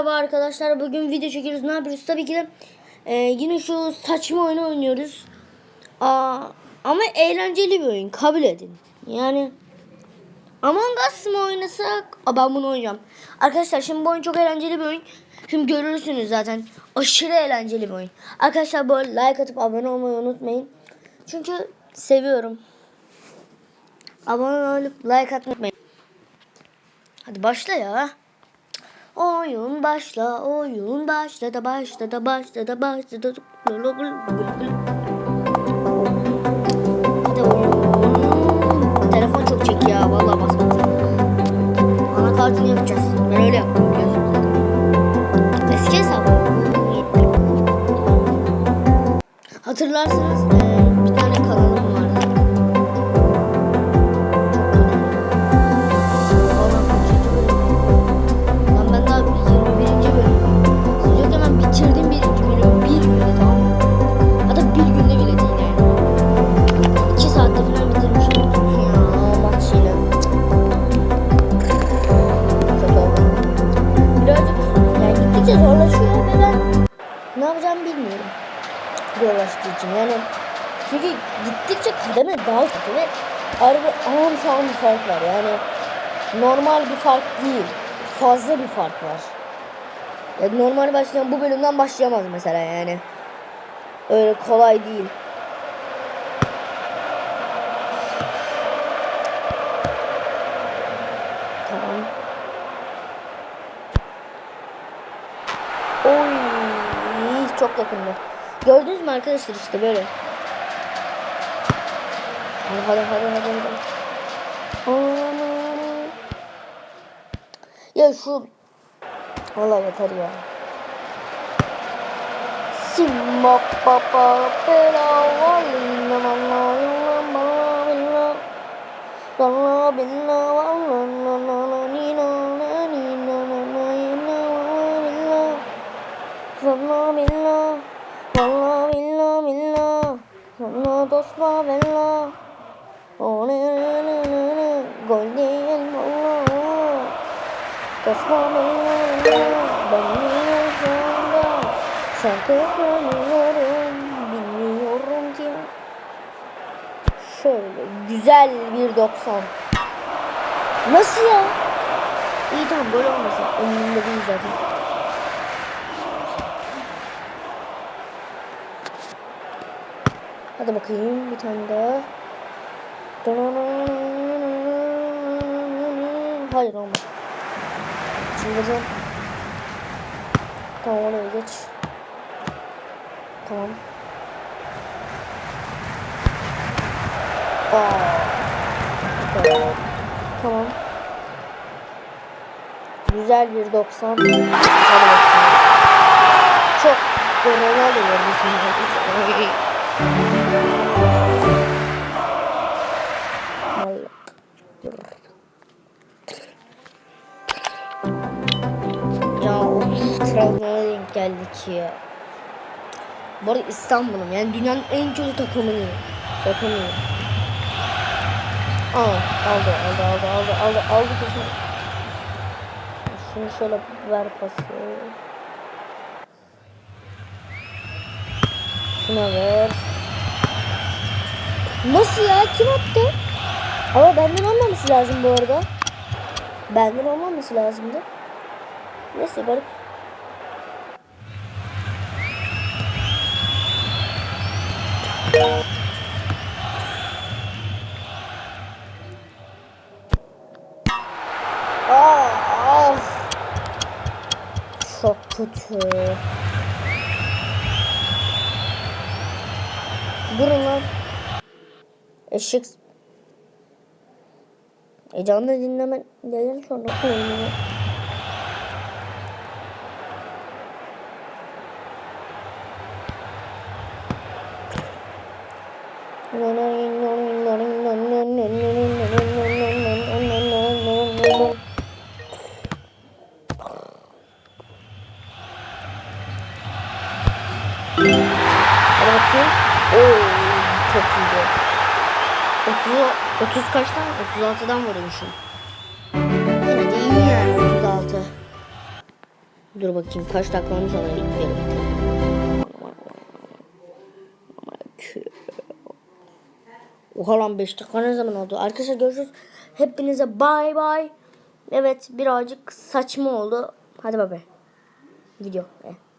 Merhaba arkadaşlar bugün video çekiyoruz. Ne yapıyoruz? Tabii ki de e, yine şu saçma oyunu oynuyoruz. Aa, ama eğlenceli bir oyun kabul edin. Yani Among Us mı oynasak? Aa, ben bunu oynayacağım. Arkadaşlar şimdi bu oyun çok eğlenceli bir oyun. Şimdi görürsünüz zaten aşırı eğlenceli bir oyun. Arkadaşlar arada like atıp abone olmayı unutmayın. Çünkü seviyorum. Abone olup like atmayı unutmayın. Hadi başla ya Oyun başla, oyun başladı, başladı, başladı, başladı. Hadi oğlum. Telefon çok çek ya, vallahi basmadım. Anakartını yapacağız. Ben öyle yaptım biliyorsun zaten. Eski hesabım. Hatırlarsınız eee, Zorlaştığı için yani. Çünkü gittikçe kademe daha kötü ve harbi ağam şahım bir fark var yani. Normal bir fark değil fazla bir fark var. Ya normal başlayan bu bölümden başlayamaz mesela yani. Öyle kolay değil. Tamam. Oy, çok yakındı. Gördünüz mü arkadaşlar işte böyle. Hadi hadi hadi hadi. hadi. Ya şu Valla yeter ya. Simba papa pera valina mama yula mama billa Lala billa Ne ne ne ne Golden Allah Tosmanımla ben yaşamda Şarkı söylüyorum bilmiyorum ki. Şöyle güzel bir 90 Nasıl ya? İyi tamam böyle olmasın. Umurumda değil zaten Hadi bakayım bir tane daha Hayır olmaz Çıldıracağım. Tamam oraya geç. Tamam. Aa. Tamam. Tamam. Güzel bir 90. Hadi bakalım. Çok Ronaldo var bizim. Geldik ya. Bu arada İstanbul'um yani dünyanın en kötü takımını takımı. Aa aldı aldı aldı aldı aldı aldı kesin. Şunu şöyle ver pası. Şuna ver. Nasıl ya kim attı? Ama benden olmaması lazım bu arada. Benden olmaması lazımdı. Neyse garip. Kötü. Durun lan. Eşek. E canlı dinleme gelin sonra oynuyor. Hadi çok iyi. 30, 30 kaçtan? 36'dan vurmuşum. Yine de iyi yani 36. Dur bakayım kaç dakika olmuş ona gidelim. Oha lan 5 dakika ne zaman oldu? Arkadaşlar görüşürüz. Hepinize bay bay. Evet birazcık saçma oldu. Hadi bay bay. Video. Evet.